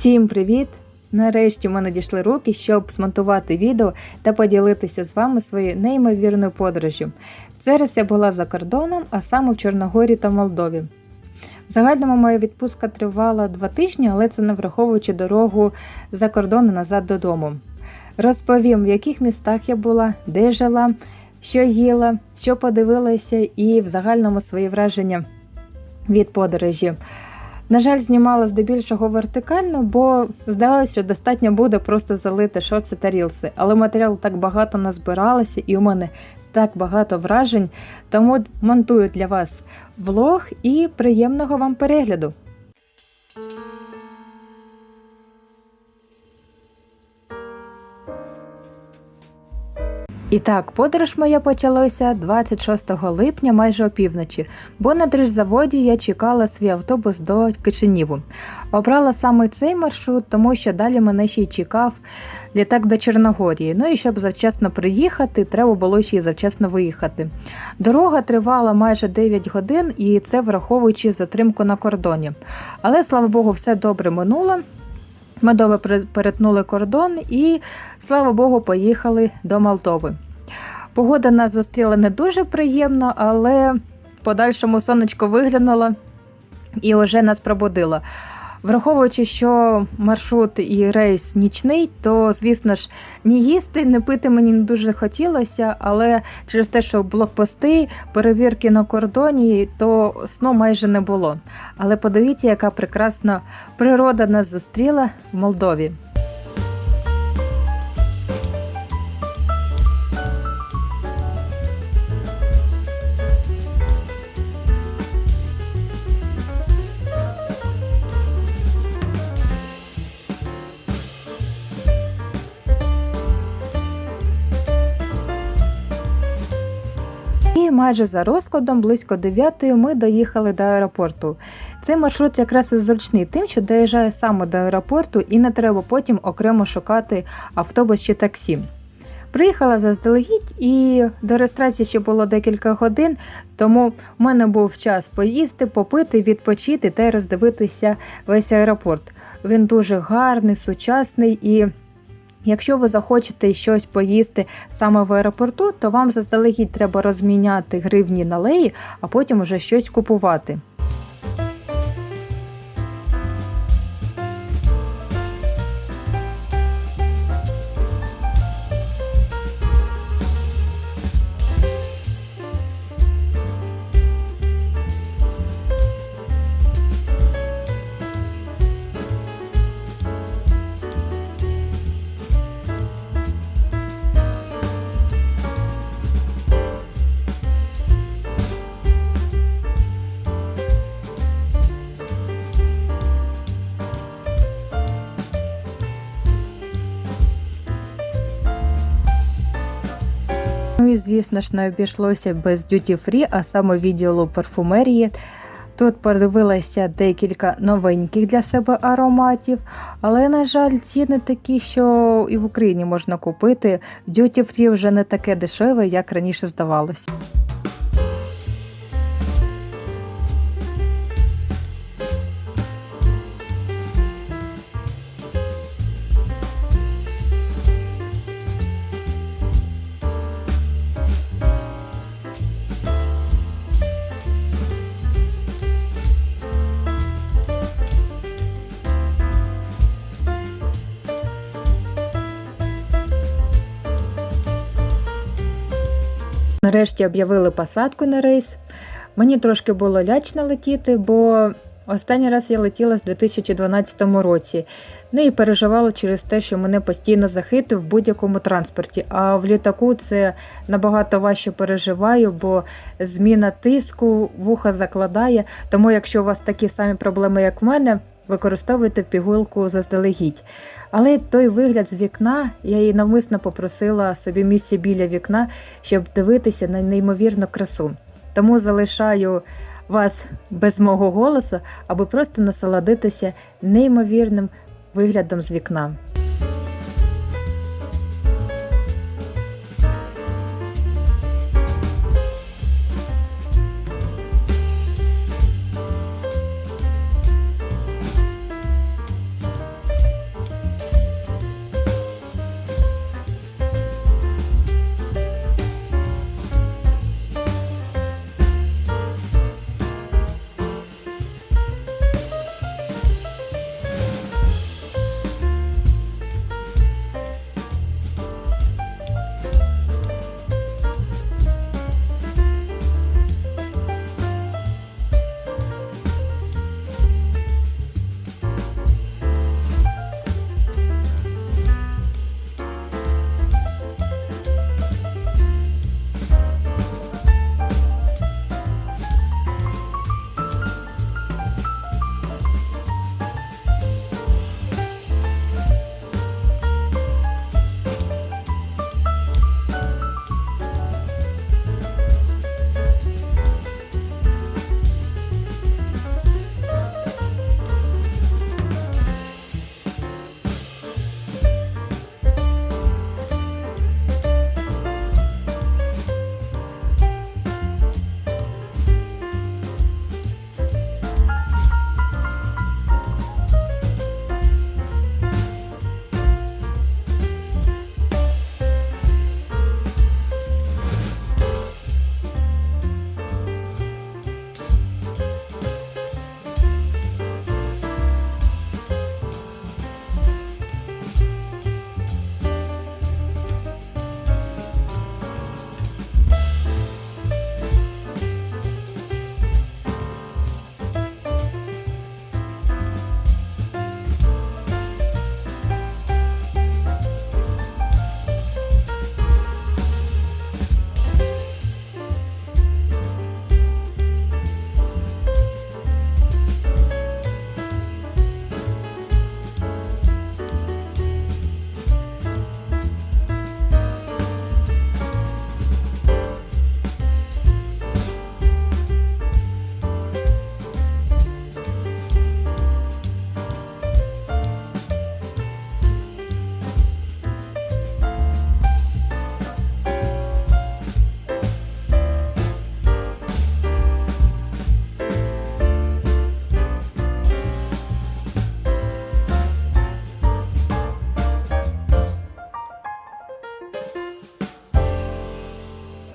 Всім привіт! Нарешті в мене дійшли руки, щоб змонтувати відео та поділитися з вами своєю неймовірною подорожю. Зараз я була за кордоном, а саме в Чорногорії та Молдові. В загальному моя відпустка тривала два тижні, але це не враховуючи дорогу за кордон і назад додому. Розповім, в яких містах я була, де жила, що їла, що подивилася, і в загальному свої враження від подорожі. На жаль, знімала здебільшого вертикально, бо здавалося, що достатньо буде просто залити шорти та рілси. Але матеріалу так багато назбиралося, і у мене так багато вражень, тому монтую для вас влог і приємного вам перегляду. І так, подорож моя почалася 26 липня, майже опівночі, бо на дріжзаводі я чекала свій автобус до Кишиніву. Обрала саме цей маршрут, тому що далі мене ще й чекав літак до Чорногорії. Ну і щоб завчасно приїхати, треба було ще й завчасно виїхати. Дорога тривала майже 9 годин, і це враховуючи затримку на кордоні. Але слава Богу, все добре минуло. Ми добре перетнули кордон і, слава Богу, поїхали до Молдови. Погода нас зустріла не дуже приємно, але подальшому сонечко виглянуло і вже нас пробудило. Враховуючи, що маршрут і рейс нічний, то, звісно ж, ні їсти, не пити мені не дуже хотілося, але через те, що блокпости, перевірки на кордоні, то сну майже не було. Але подивіться, яка прекрасна природа нас зустріла в Молдові. Майже за розкладом, близько 9 ми доїхали до аеропорту. Цей маршрут якраз і зручний тим, що доїжджає саме до аеропорту і не треба потім окремо шукати автобус чи таксі. Приїхала заздалегідь і до реєстрації ще було декілька годин, тому в мене був час поїсти, попити, відпочити та й роздивитися весь аеропорт. Він дуже гарний, сучасний і. Якщо ви захочете щось поїсти саме в аеропорту, то вам заздалегідь треба розміняти гривні на леї, а потім уже щось купувати. Ну і звісно ж не обійшлося без duty free, а саме відділу парфумерії. Тут подивилася декілька новеньких для себе ароматів, але, на жаль, ціни такі, що і в Україні можна купити. Duty free вже не таке дешеве, як раніше здавалося. Нарешті об'явили посадку на рейс. Мені трошки було лячно летіти, бо останній раз я летіла з 2012 році. Ну і переживала через те, що мене постійно захитує в будь-якому транспорті. А в літаку це набагато важче переживаю, бо зміна тиску, вуха закладає. Тому, якщо у вас такі самі проблеми, як в мене, використовуйте пігулку заздалегідь. Але той вигляд з вікна, я її навмисно попросила собі місце біля вікна, щоб дивитися на неймовірну красу. Тому залишаю вас без мого голосу, аби просто насолодитися неймовірним виглядом з вікна.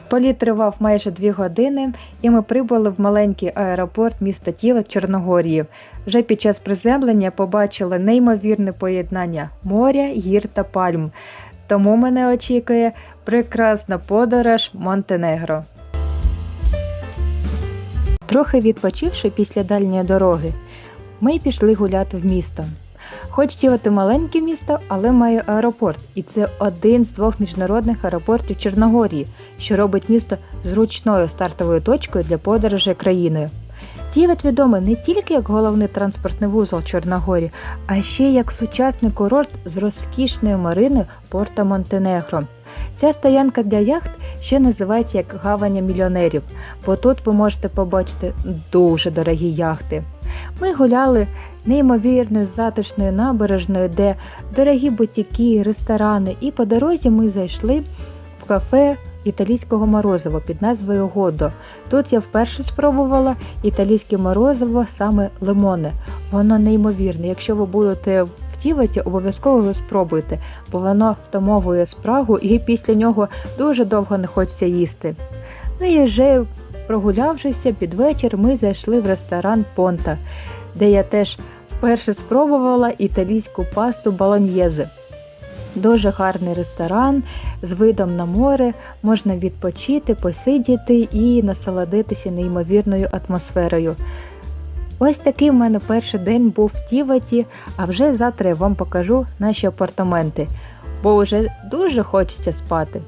Політ тривав майже дві години, і ми прибули в маленький аеропорт міста Тіва Чорногорії. Вже під час приземлення побачили неймовірне поєднання моря, гір та пальм. Тому мене очікує прекрасна подорож Монтенегро. Трохи відпочивши після дальньої дороги, ми пішли гуляти в місто. Хоч Тівати маленьке місто, але має аеропорт, і це один з двох міжнародних аеропортів Чорногорії, що робить місто зручною стартовою точкою для подорожей країною. Тівет відомий не тільки як головний транспортний вузол Чорногорії, а ще як сучасний курорт з розкішною мариною Порта Монтенегро. Ця стоянка для яхт ще називається як гаваня мільйонерів, бо тут ви можете побачити дуже дорогі яхти. Ми гуляли неймовірною затишною набережною, де дорогі бутіки, ресторани, і по дорозі ми зайшли в кафе італійського морозива під назвою Годо. Тут я вперше спробувала італійське морозиво саме лимоне. Воно неймовірне. Якщо ви будете в Тіваті, обов'язково його спробуйте, бо воно втомовує спрагу і після нього дуже довго не хочеться їсти. Ну і вже прогулявшися під вечір, ми зайшли в ресторан Понта, де я теж вперше спробувала італійську пасту балоньєзе. Дуже гарний ресторан з видом на море, можна відпочити, посидіти і насолодитися неймовірною атмосферою. Ось такий в мене перший день був в Тіваті, а вже завтра я вам покажу наші апартаменти, бо вже дуже хочеться спати.